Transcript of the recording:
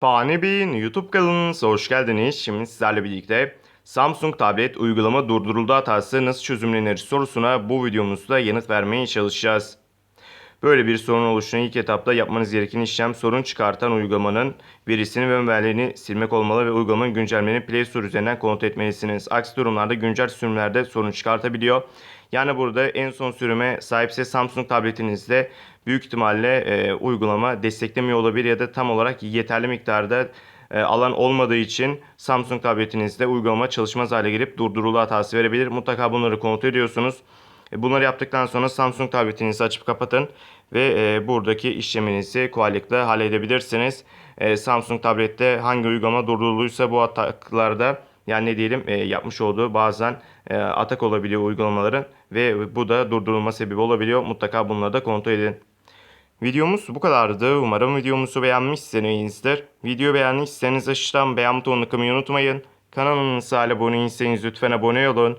Fani Bey'in YouTube kanalınıza hoş geldiniz. Şimdi sizlerle birlikte Samsung tablet uygulama durduruldu hatası nasıl çözümlenir sorusuna bu videomuzda yanıt vermeye çalışacağız. Böyle bir sorun oluştuğunda ilk etapta yapmanız gereken işlem sorun çıkartan uygulamanın verisini ve verilerini silmek olmalı ve uygulamanın güncellemelerini Play Store üzerinden kontrol etmelisiniz. Aksi durumlarda güncel sürümlerde sorun çıkartabiliyor. Yani burada en son sürüme sahipse Samsung tabletinizde büyük ihtimalle e, uygulama desteklemiyor olabilir ya da tam olarak yeterli miktarda e, alan olmadığı için Samsung tabletinizde uygulama çalışmaz hale gelip durdurulu hatası verebilir. Mutlaka bunları kontrol ediyorsunuz. E, Bunları yaptıktan sonra Samsung tabletinizi açıp kapatın ve e, buradaki işleminizi kolaylıkla halledebilirsiniz. E, Samsung tablette hangi uygulama durduruluysa bu ataklarda yani ne diyelim e, yapmış olduğu bazen atak olabiliyor uygulamaların ve bu da durdurulma sebebi olabiliyor. Mutlaka bunları da kontrol edin. Videomuz bu kadardı. Umarım videomuzu beğenmişsinizdir. Video beğendiyseniz aşağıdan beğen butonunu kılmayı unutmayın. Kanalımıza abone değilseniz lütfen abone olun.